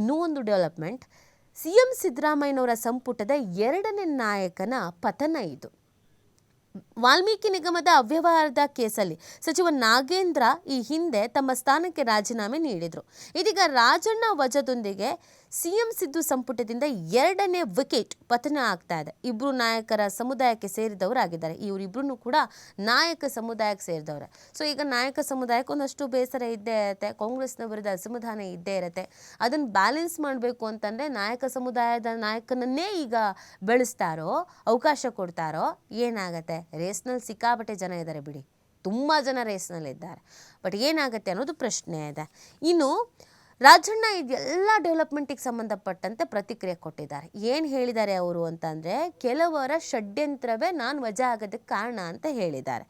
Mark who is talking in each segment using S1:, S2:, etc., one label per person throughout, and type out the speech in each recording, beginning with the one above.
S1: ಇನ್ನೂ ಒಂದು development. C M ಸಿದ್ದರಾಮಯ್ಯನವರ ಸಂಪುಟದ ಎರಡನೇ ನಾಯಕನ ಪತನ ಇದು. ವಾಲ್ಮೀಕಿ ನಿಗಮದ ಅವ್ಯವಹಾರದ ಕೇಸಲ್ಲಿ ಸಚಿವ ನಾಗೇಂದ್ರ ಈ ಹಿಂದೆ ತಮ್ಮ ಸ್ಥಾನಕ್ಕೆ ರಾಜೀನಾಮೆ ನೀಡಿದರು. ಇದೀಗ ರಾಜಣ್ಣ ವಜದೊಂದಿಗೆ ಸಿಎಂ ಸಿದ್ದು ಸಂಪುಟದಿಂದ ಎರಡನೇ ವಿಕೆಟ್ ಪತನ ಆಗ್ತಾ ಇದೆ. ಇಬ್ಬರು ನಾಯಕರ ಸಮುದಾಯಕ್ಕೆ ಸೇರಿದವರಾಗಿದ್ದಾರೆ. ಇವರಿಬ್ರು ಕೂಡ ನಾಯಕ ಸಮುದಾಯಕ್ಕೆ ಸೇರಿದವರೇ. ಸೊ ಈಗ ನಾಯಕ ಸಮುದಾಯಕ್ಕೆ ಒಂದಷ್ಟು ಬೇಸರ ಇದ್ದೇ ಇರುತ್ತೆ. ಕಾಂಗ್ರೆಸ್ನ ವಿರುದ್ಧ ಅಸಮಾಧಾನ ಇದ್ದೇ ಇರುತ್ತೆ. ಅದನ್ನು ಬ್ಯಾಲೆನ್ಸ್ ಮಾಡಬೇಕು ಅಂತಂದರೆ ನಾಯಕ ಸಮುದಾಯದ ನಾಯಕನನ್ನೇ ಈಗ ಬೆಳೆಸ್ತಾರೋ, ಅವಕಾಶ ಕೊಡ್ತಾರೋ, ಏನಾಗತ್ತೆ? ರೇಸ್ನಲ್ಲಿ ಸಿಕ್ಕಾಪಟ್ಟೆ ಜನ ಇದ್ದಾರೆ ಬಿಡಿ. ತುಂಬ ಜನ ರೇಸ್ನಲ್ಲಿದ್ದಾರೆ ಬಟ್ ಏನಾಗುತ್ತೆ ಅನ್ನೋದು ಪ್ರಶ್ನೆ ಇದೆ. ಇನ್ನು ರಾಜಣ್ಣ ಇದೆಲ್ಲ ಡೆವಲಪ್ಮೆಂಟಿಗೆ ಸಂಬಂಧಪಟ್ಟಂತೆ ಪ್ರತಿಕ್ರಿಯೆ ಕೊಟ್ಟಿದ್ದಾರೆ. ಏನು ಹೇಳಿದ್ದಾರೆ ಅವರು ಅಂತಂದರೆ, ಕೆಲವರ ಷಡ್ಯಂತ್ರವೇ ನಾನು ವಜಾ ಆಗೋದಕ್ಕೆ ಕಾರಣ ಅಂತ ಹೇಳಿದ್ದಾರೆ.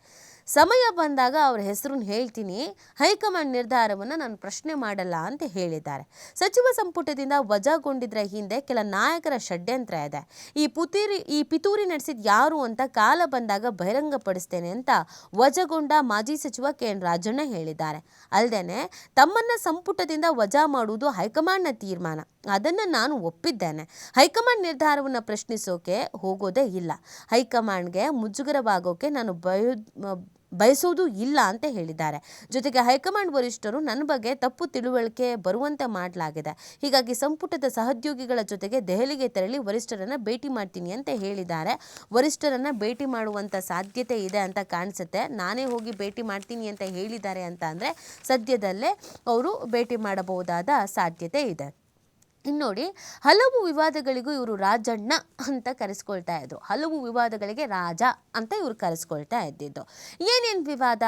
S1: ಸಮಯ ಬಂದಾಗ ಅವರ ಹೆಸರನ್ನು ಹೇಳ್ತೀನಿ. ಹೈಕಮಾಂಡ್ ನಿರ್ಧಾರವನ್ನು ನಾನು ಪ್ರಶ್ನೆ ಮಾಡಲ್ಲ ಅಂತ ಹೇಳಿದ್ದಾರೆ. ಸಚಿವ ಸಂಪುಟದಿಂದ ವಜಾಗೊಂಡಿದ್ರ ಹಿಂದೆ ಕೆಲ ನಾಯಕರ ಷಡ್ಯಂತ್ರ ಇದೆ. ಈ ಪುತೂರಿ, ಈ ಪಿತೂರಿ ನಡೆಸಿದ ಯಾರು ಅಂತ ಕಾಲ ಬಂದಾಗ ಬಹಿರಂಗಪಡಿಸ್ತೇನೆ ಅಂತ ವಜಾಗೊಂಡ ಮಾಜಿ ಸಚಿವ ಕೆ ಎನ್ ರಾಜಣ್ಣ ಹೇಳಿದ್ದಾರೆ. ಅಲ್ಲದೆ ತಮ್ಮನ್ನ ಸಂಪುಟದಿಂದ ವಜಾ ಮಾಡುವುದು ಹೈಕಮಾಂಡ್ನ ತೀರ್ಮಾನ. ಅದನ್ನು ನಾನು ಒಪ್ಪಿದ್ದೇನೆ. ಹೈಕಮಾಂಡ್ ನಿರ್ಧಾರವನ್ನು ಪ್ರಶ್ನಿಸೋಕೆ ಹೋಗೋದೇ ಇಲ್ಲ. ಹೈಕಮಾಂಡ್ಗೆ ಮುಜುಗರವಾಗೋಕೆ ನಾನು ಬಯ ಬಯಸೋದು ಇಲ್ಲ ಅಂತ ಹೇಳಿದ್ದಾರೆ. ಜೊತೆಗೆ ಹೈಕಮಾಂಡ್ ವರಿಷ್ಠರು ನನ್ನ ಬಗ್ಗೆ ತಪ್ಪು ತಿಳುವಳಿಕೆ ಬರುವಂತೆ ಮಾಡಲಾಗಿದೆ. ಹೀಗಾಗಿ ಸಂಪುಟದ ಸಹೋದ್ಯೋಗಿಗಳ ಜೊತೆಗೆ ದೆಹಲಿಗೆ ತೆರಳಿ ವರಿಷ್ಠರನ್ನ ಭೇಟಿ ಮಾಡ್ತೀನಿ ಅಂತ ಹೇಳಿದ್ದಾರೆ. ವರಿಷ್ಠರನ್ನ ಭೇಟಿ ಮಾಡುವಂಥ ಸಾಧ್ಯತೆ ಇದೆ ಅಂತ ಕಾಣಿಸುತ್ತೆ. ನಾನೇ ಹೋಗಿ ಭೇಟಿ ಮಾಡ್ತೀನಿ ಅಂತ ಹೇಳಿದ್ದಾರೆ ಅಂತ ಅಂದರೆ ಸದ್ಯದಲ್ಲೇ ಅವರು ಭೇಟಿ ಮಾಡಬಹುದಾದ ಸಾಧ್ಯತೆ ಇದೆ. ಇನ್ನು ನೋಡಿ ಹಲವು ವಿವಾದಗಳಿಗೂ ಇವರು ರಾಜಣ್ಣ ಅಂತ ಕರೆಸ್ಕೊಳ್ತಾ ಇದ್ರು. ಹಲವು ವಿವಾದಗಳಿಗೆ ರಾಜ ಅಂತ ಇವರು ಕರೆಸ್ಕೊಳ್ತಾ ಇದ್ದಿದ್ದು. ಏನೇನು ವಿವಾದ?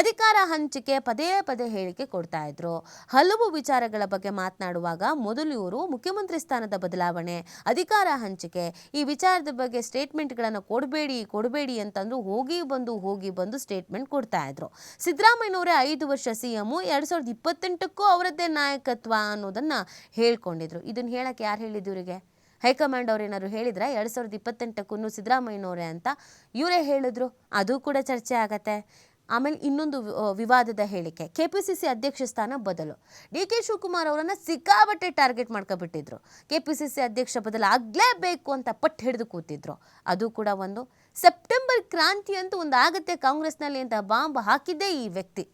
S1: ಅಧಿಕಾರ ಹಂಚಿಕೆ ಪದೇ ಪದೇ ಹೇಳಿಕೆ ಕೊಡ್ತಾ ಇದ್ರು. ಹಲವು ವಿಚಾರಗಳ ಬಗ್ಗೆ ಮಾತನಾಡುವಾಗ ಮೊದಲು ಇವರು ಮುಖ್ಯಮಂತ್ರಿ ಸ್ಥಾನದ ಬದಲಾವಣೆ, ಅಧಿಕಾರ ಹಂಚಿಕೆ, ಈ ವಿಚಾರದ ಬಗ್ಗೆ ಸ್ಟೇಟ್ಮೆಂಟ್ಗಳನ್ನು ಕೊಡಬೇಡಿ ಕೊಡಬೇಡಿ ಅಂತಂದ್ರು ಹೋಗಿ ಬಂದು ಹೋಗಿ ಬಂದು ಸ್ಟೇಟ್ಮೆಂಟ್ ಕೊಡ್ತಾ ಇದ್ರು. ಸಿದ್ದರಾಮಯ್ಯನವರೇ ಐದು ವರ್ಷ ಸಿ ಎಂ, ಎರಡು ಸಾವಿರದ ಇಪ್ಪತ್ತೆಂಟಕ್ಕೂ ಅವರದ್ದೇ ನಾಯಕತ್ವ ಅನ್ನೋದನ್ನ ಹೇಳ್ಕೊಂಡಿದ್ರು. ಇದನ್ನ ಹೇಳಕ್ಕೆ ಯಾರು ಹೇಳಿದ್ದು ಇವರಿಗೆ? ಹೈಕಮಾಂಡ್ ಅವ್ರು ಏನಾದ್ರು ಹೇಳಿದ್ರ? ಎರಡು ಸಾವಿರದ ಇಪ್ಪತ್ತೆಂಟಕ್ಕೂ ಸಿದ್ದರಾಮಯ್ಯನವರೇ ಅಂತ? ಇವರೇ ಹೇಳಿದ್ರು. ಅದು ಕೂಡ ಚರ್ಚೆ ಆಗತ್ತೆ. ಆಮೇಲೆ ಇನ್ನೊಂದು ವಿವಾದದ ಹೇಳಿಕೆ. ಕೆ ಪಿ ಸಿ ಸಿ ಅಧ್ಯಕ್ಷ ಸ್ಥಾನ ಬದಲು. ಡಿ ಕೆ ಶಿವಕುಮಾರ್ ಅವರನ್ನು ಸಿಕ್ಕಾಬಟ್ಟೆ ಟಾರ್ಗೆಟ್ ಮಾಡ್ಕೊಬಿಟ್ಟಿದ್ರು. ಕೆ ಪಿ ಸಿ ಸಿ ಅಧ್ಯಕ್ಷ ಬದಲು ಆಗಲೇಬೇಕು ಅಂತ ಪಟ್ಟು ಹಿಡಿದು ಕೂತಿದ್ರು. ಅದು ಕೂಡ ಒಂದು. ಸೆಪ್ಟೆಂಬರ್ ಕ್ರಾಂತಿ ಅಂತೂ ಒಂದು ಆಗತ್ತೆ ಕಾಂಗ್ರೆಸ್ನಲ್ಲಿ ಅಂತ ಬಾಂಬ್ ಹಾಕಿದ್ದೇ ಈ ವ್ಯಕ್ತಿ.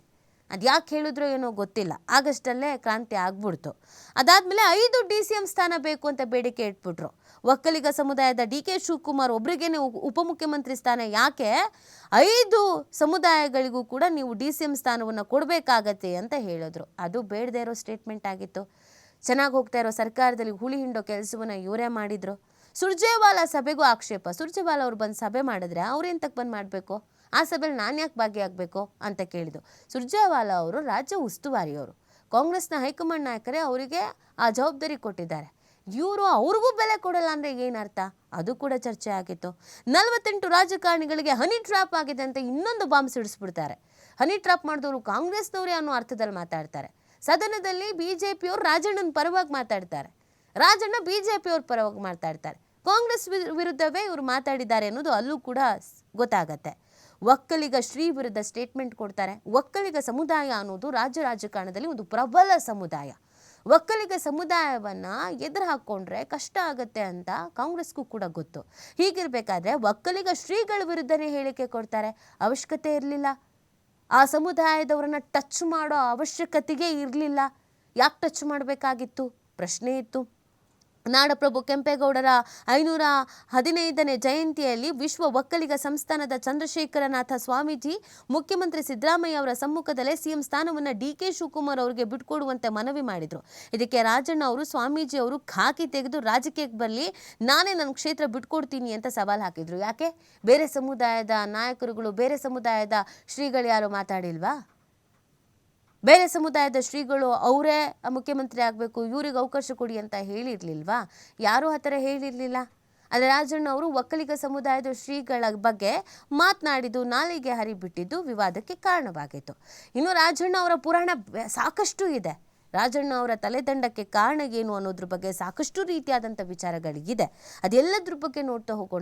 S1: ಅದು ಯಾಕೆ ಹೇಳಿದ್ರೋ ಏನೋ ಗೊತ್ತಿಲ್ಲ. ಆಗಸ್ಟಲ್ಲೇ ಕ್ರಾಂತಿ ಆಗ್ಬಿಡ್ತು. ಅದಾದಮೇಲೆ ಐದು ಡಿ ಸಿ ಎಂ ಸ್ಥಾನ ಬೇಕು ಅಂತ ಬೇಡಿಕೆ ಇಟ್ಬಿಟ್ರು. ಒಕ್ಕಲಿಗ ಸಮುದಾಯದ ಡಿ ಕೆ ಶಿವಕುಮಾರ್ ಒಬ್ರಿಗೇನೆ ಉಪ- ಉಪಮುಖ್ಯಮಂತ್ರಿ ಸ್ಥಾನ ಯಾಕೆ? ಐದು ಸಮುದಾಯಗಳಿಗೂ ಕೂಡ ನೀವು ಡಿ ಸಿ ಎಂ ಸ್ಥಾನವನ್ನು ಕೊಡಬೇಕಾಗತ್ತೆ ಅಂತ ಹೇಳಿದ್ರು. ಅದು ಬೇಡದೇ ಇರೋ ಸ್ಟೇಟ್ಮೆಂಟ್ ಆಗಿತ್ತು. ಚೆನ್ನಾಗಿ ಹೋಗ್ತಾ ಇರೋ ಸರ್ಕಾರದಲ್ಲಿ ಹುಳಿ ಹಿಂಡೋ ಕೆಲಸವನ್ನು ಇವರೇ ಮಾಡಿದರು. ಸುರ್ಜೇವಾಲಾ ಸಭೆಗೂ ಆಕ್ಷೇಪ. ಸುರ್ಜೇವಾಲಾ ಅವ್ರು ಬಂದು ಸಭೆ ಮಾಡಿದ್ರೆ ಅವ್ರೆಂತಕ್ಕೆ ಬಂದು ಮಾಡಬೇಕು? ಆ ಸಭೆಯಲ್ಲಿ ನಾನು ಯಾಕೆ ಭಾಗಿಯಾಗಬೇಕು ಅಂತ ಕೇಳಿದ್ದು. ಸುರ್ಜೇವಾಲಾ ಅವರು ರಾಜ್ಯ ಉಸ್ತುವಾರಿಯವರು. ಕಾಂಗ್ರೆಸ್ನ ಹೈಕಮಾಂಡ್ ನಾಯಕರೇ ಅವರಿಗೆ ಆ ಜವಾಬ್ದಾರಿ ಕೊಟ್ಟಿದ್ದಾರೆ. ಇವರು ಅವ್ರಿಗೂ ಬೆಲೆ ಕೊಡಲ್ಲ ಅಂದರೆ ಏನರ್ಥ ಅದು ಕೂಡ ಚರ್ಚೆ ಆಗಿತ್ತು. ನಲವತ್ತೆಂಟು ರಾಜಕಾರಣಿಗಳಿಗೆ ಹನಿ ಟ್ರಾಪ್ ಆಗಿದೆ ಅಂತ ಇನ್ನೊಂದು ಬಾಂಬ್ ಸಿಡಿಸ್ಬಿಡ್ತಾರೆ. ಹನಿ ಟ್ರಾಪ್ ಮಾಡಿದವರು ಕಾಂಗ್ರೆಸ್ನವರೇ ಅನ್ನೋ ಅರ್ಥದಲ್ಲಿ ಮಾತಾಡ್ತಾರೆ. ಸದನದಲ್ಲಿ ಬಿ ಜೆ ಪಿಯವರು ರಾಜಣ್ಣನ ಪರವಾಗಿ ಮಾತಾಡ್ತಾರೆ. ರಾಜಣ್ಣ ಬಿ ಜೆ ಪಿಯವ್ರ ಪರವಾಗಿ ಮಾತಾಡ್ತಾರೆ. ಕಾಂಗ್ರೆಸ್ ವಿರುದ್ಧವೇ ಇವರು ಮಾತಾಡಿದ್ದಾರೆ ಅನ್ನೋದು ಅಲ್ಲೂ ಕೂಡ ಗೊತ್ತಾಗತ್ತೆ. ಒಕ್ಕಲಿಗ ಶ್ರೀ ವಿರುದ್ಧ ಸ್ಟೇಟ್ಮೆಂಟ್ ಕೊಡ್ತಾರೆ. ಒಕ್ಕಲಿಗ ಸಮುದಾಯ ಅನ್ನೋದು ರಾಜ್ಯ ರಾಜಕಾರಣದಲ್ಲಿ ಒಂದು ಪ್ರಬಲ ಸಮುದಾಯ. ಒಕ್ಕಲಿಗ ಸಮುದಾಯವನ್ನ ಎದುರು ಹಾಕ್ಕೊಂಡ್ರೆ ಕಷ್ಟ ಆಗುತ್ತೆ ಅಂತ ಕಾಂಗ್ರೆಸ್ಗೂ ಕೂಡ ಗೊತ್ತು. ಹೀಗಿರ್ಬೇಕಾದ್ರೆ ಒಕ್ಕಲಿಗ ಶ್ರೀಗಳ ವಿರುದ್ಧನೇ ಹೇಳಿಕೆ ಕೊಡ್ತಾರೆ. ಅವಶ್ಯಕತೆ ಇರಲಿಲ್ಲ. ಆ ಸಮುದಾಯದವರನ್ನ ಟಚ್ ಮಾಡೋ ಅವಶ್ಯಕತೆಗೆ ಇರಲಿಲ್ಲ. ಯಾಕೆ ಟಚ್ ಮಾಡಬೇಕಾಗಿತ್ತು? ಪ್ರಶ್ನೆ ಇತ್ತು. ನಾಡಪ್ರಭು ಕೆಂಪೇಗೌಡರ ಐನೂರ ಹದಿನೈದನೇ ಜಯಂತಿಯಲ್ಲಿ ವಿಶ್ವ ಒಕ್ಕಲಿಗ ಸಂಸ್ಥಾನದ ಚಂದ್ರಶೇಖರನಾಥ ಸ್ವಾಮೀಜಿ, ಮುಖ್ಯಮಂತ್ರಿ ಸಿದ್ದರಾಮಯ್ಯ ಅವರ ಸಮ್ಮುಖದಲ್ಲೇ ಸಿಎಂ ಸ್ಥಾನವನ್ನು ಡಿ ಕೆ ಶಿವಕುಮಾರ್ ಅವರಿಗೆ ಬಿಟ್ಕೊಡುವಂತೆ ಮನವಿ ಮಾಡಿದರು. ಇದಕ್ಕೆ ರಾಜಣ್ಣ ಅವರು, ಸ್ವಾಮೀಜಿ ಅವರು ಖಾಕಿ ತೆಗೆದು ರಾಜಕೀಯಕ್ಕೆ ಬರಲಿ, ನಾನೇ ನನ್ನ ಕ್ಷೇತ್ರ ಬಿಟ್ಕೊಡ್ತೀನಿ ಅಂತ ಸವಾಲು ಹಾಕಿದ್ರು. ಯಾಕೆ? ಬೇರೆ ಸಮುದಾಯದ ನಾಯಕರುಗಳು, ಬೇರೆ ಸಮುದಾಯದ ಶ್ರೀಗಳು ಯಾರು ಮಾತಾಡಿಲ್ವಾ? ಬೇರೆ ಸಮುದಾಯದ ಶ್ರೀಗಳು ಅವರೇ ಮುಖ್ಯಮಂತ್ರಿ ಆಗಬೇಕು, ಇವ್ರಿಗೆ ಅವಕಾಶ ಕೊಡಿ ಅಂತ ಹೇಳಿರ್ಲಿಲ್ವಾ? ಯಾರೂ ಆ ಥರ ಹೇಳಿರಲಿಲ್ಲ. ಆದರೆ ರಾಜಣ್ಣ ಅವರು ಒಕ್ಕಲಿಗ ಸಮುದಾಯದ ಶ್ರೀಗಳ ಬಗ್ಗೆ ಮಾತನಾಡಿದ್ದು, ನಾಲಿಗೆ ಹರಿಬಿಟ್ಟಿದ್ದು ವಿವಾದಕ್ಕೆ ಕಾರಣವಾಗಿತ್ತು. ಇನ್ನು ರಾಜಣ್ಣ ಅವರ ಪುರಾಣ ಸಾಕಷ್ಟು ಇದೆ. ರಾಜಣ್ಣ ಅವರ ತಲೆದಂಡಕ್ಕೆ ಕಾರಣ ಏನು ಅನ್ನೋದ್ರ ಬಗ್ಗೆ ಸಾಕಷ್ಟು ರೀತಿಯಾದಂಥ ವಿಚಾರಗಳಿಗಿದೆ. ಅದೆಲ್ಲದ್ರ ಬಗ್ಗೆ ನೋಡ್ತಾ ಹೋಗೋಣ.